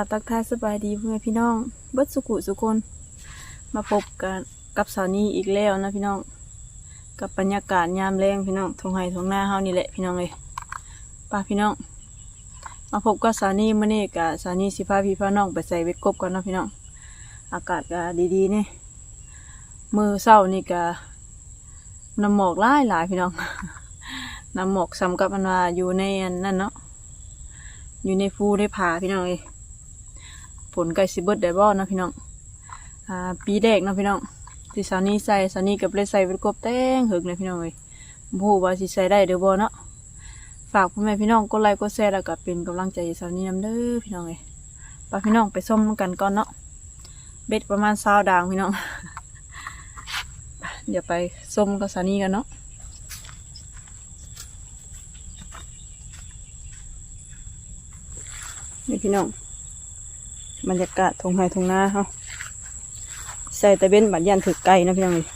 กับตักทายสบายดีเพื่อนพี่น้องเบิดสุขุสุคน มาพบกันกับสาวนี้อีกแล้วนะพี่น้อง กับบรรยากาศยามแรงพี่น้องทงไห้ทงหน้าเฮานี่แหละพี่น้องเลยป้าพี่น้อง มาพบกับสาวนี้มื้อนี้กับสาวนี้สิพาพี่พาน้องไปใส่เวทกบกันนะพี่น้อง อากาศก็ดีๆนี่มือเศร้านี่ก็น้ำหมอกหลายหลายพี่น้องน้ำหมอกสำกับมันว่าอยู่ในนั่นเนาะอยู่ในฟูได้ผาพี่น้องเอย ผลไก่สิเบิดได้บ่เนะพี่น้องอ่าปีแรกนะพี่น้องที่สาวนี้ใส่สาวนี้กับเลยใส่เป็นกบแต้งหึกเลยพี่น้องเอยผู้ว่าสิใส่ได้หรือบ่เนาะฝากพ่อแม่พี่น้องกดไลค์กดแชร์แล้วก็เป็นกำลังใจสาวนี้นำเด้อพี่น้องเอยไปพี่น้องไปส้มกันก่อนเนาะเบ็ดประมาณ20ด่างพี่น้อง เดี๋ยวไปส้มกับสาวนี้กันเนาะนี่พี่น้อง บรรยากาศทงไฮทงนาเฮาใส่ตะเบ้นบัดยันถือไก่นะพี่น้องเลย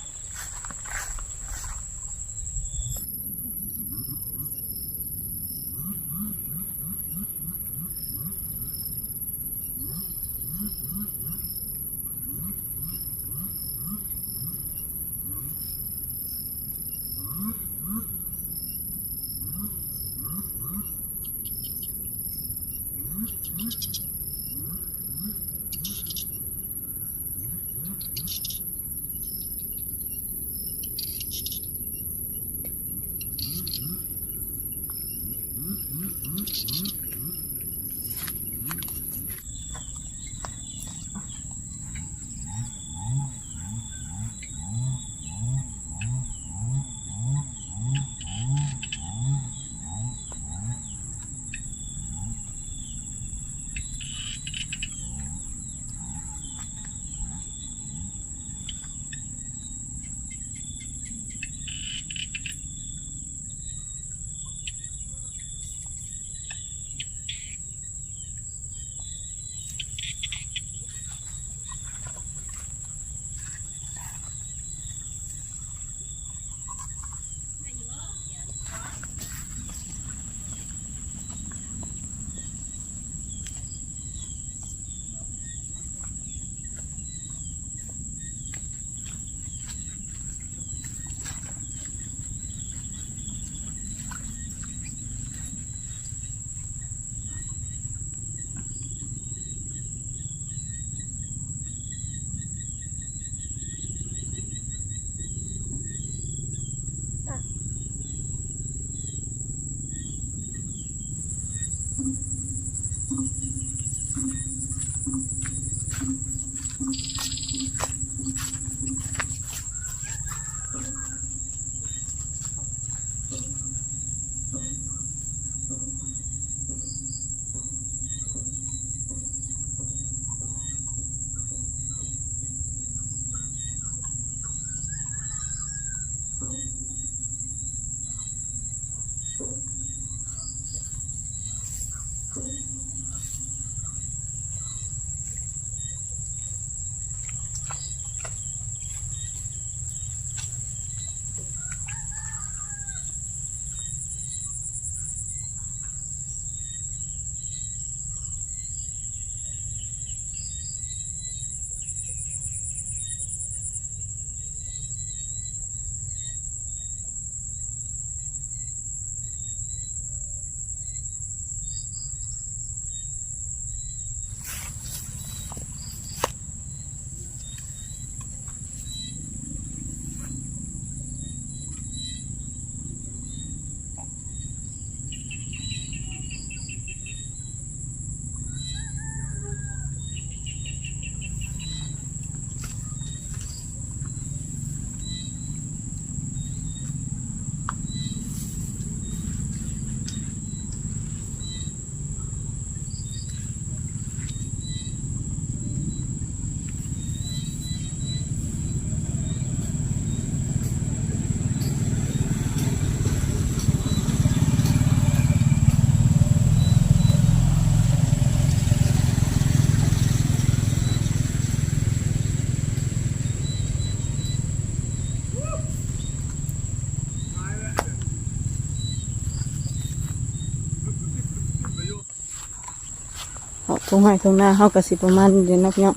งไห้ทงหน้าเฮากะสิประมาณเดียนักเนาะ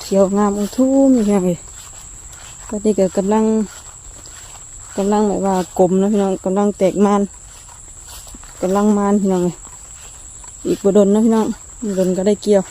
เขียวงามอุทุ่มอย่างเงี้ยตอนนี้ก็กำลังกำลังแบบว่ากลมนะพี่น้องกำลังแตกมันกำลังมันพี่น้องเลยอีกบดนนะพี่น้องบดนก็ได้เกี่ยว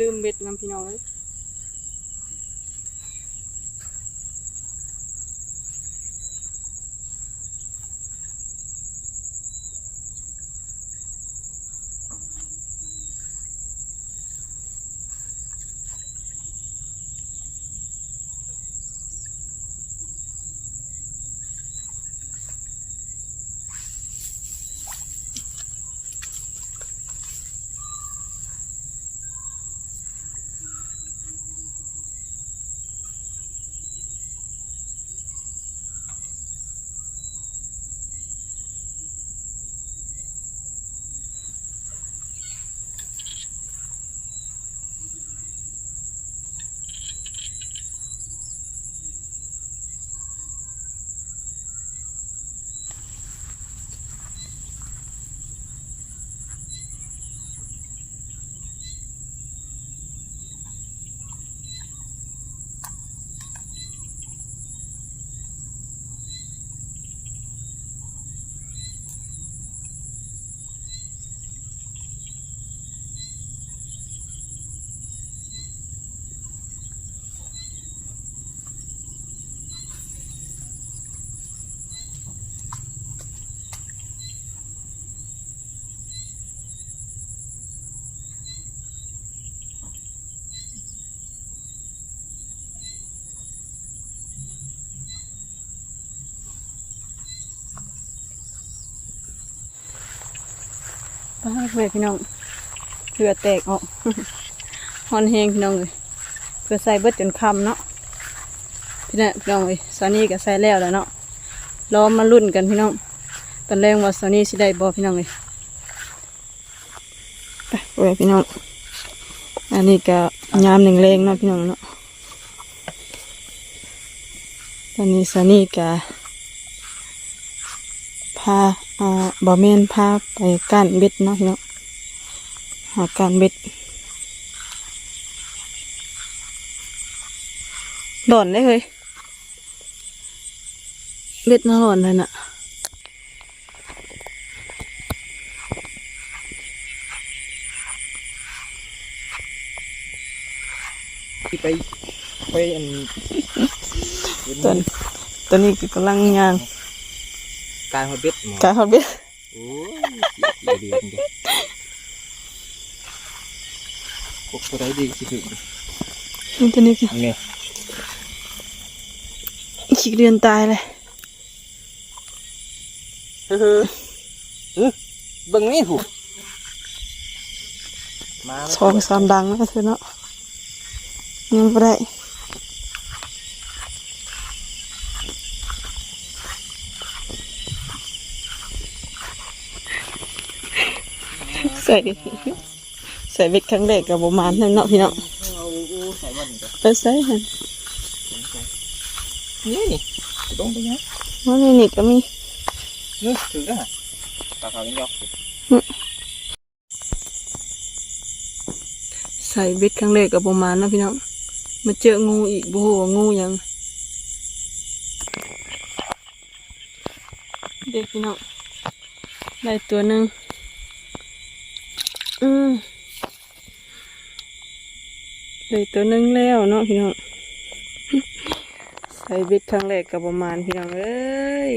ลืมเบ็ดน้ำพี่น้องเลย ป้าเว้ยพี่น้องเพื่อแตกออกฮอนแหงพี่น้องเลยเพื่อใส่เบิดจนคำเนาะพี่น้องพี่น้องเลยซานี่ก็ใส่แล้วแล้วเนาะรอมมาลุ้นกันพี่น้อง ตอนแรกว่าซานี่สิได้บอพี่น้องเลยไปเว้ยพี่น้องอันนี้ก็ยามหนึ่งแรงเนาะพี่น้องเนาะตอนนี้ซานี่ก็พา อ่าบอเมนพาไปก้านเบ็ดเนาะพี่น้องหาก้านเบ็ดหล่อนได้เลยเบ็ดน่าหล่อนเลยน่ะที่ไปไปอันตอนตอนนี้ก็กำลังย่าง การฮอตเบ็ดหมอกายฮอตเบ็ดโอ้ยเดือดเดือดพวกตัวใดดีสิถึงนี่ตัวนี้ก็อันนี้ขี้เดือนตายเลยเฮ้ยเฮ้ยเบิ่งนี่หูมาสองสามดังแล้วเธอเนาะยังไม่ได้ ใส่ใส่เบ็ดครั้งแรกกับประมาณนั้นเนาะพี่น้องเอาอู้ใส่บ่อนก่อนเออใส่หันนี่นี่ต้องไปยังว่าในนี่ก็มีนี่ถืออะปลาขาวยังยอกใส่เบ็ดครั้งแรกกับประมาณเนาะพี่น้องมาเจองูอีกบ่ฮู้ว่างูหยังเด็กพี่น้องได้ตัวหนึ่ง อืมได้ตัวนึ่งแล้วเนาะพี่น้อง ใส่เบ็ดครั้งแรกกับประมาณพี่น้องเอ้ย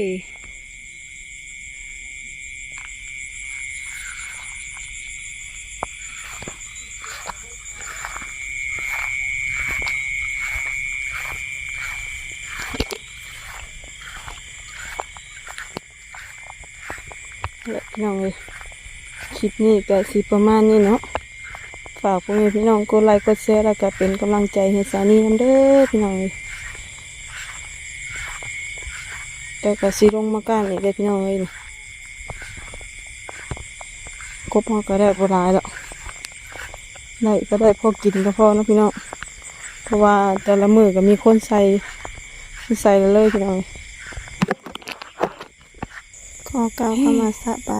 และพี่น้องเลย คลิปนี้ก็สิประมาณนี้เนาะฝากพวกนี้พี่น้องกดไลค์กดแชร์แล้วก็เป็นกำลังใจให้สานีน้ำเด้อพี่น้องเลยแต่ก็สิลงมาก้านอีกเลยพี่น้องเลยนะกบเราก็ได้บหลายแล้วได้ก็ได้พอกินก็พอนะพี่น้องเพราะว่าแต่ละมือก็มีคนใส่ใส่เลยพี่น้องขอกล่าวคำมาสะบา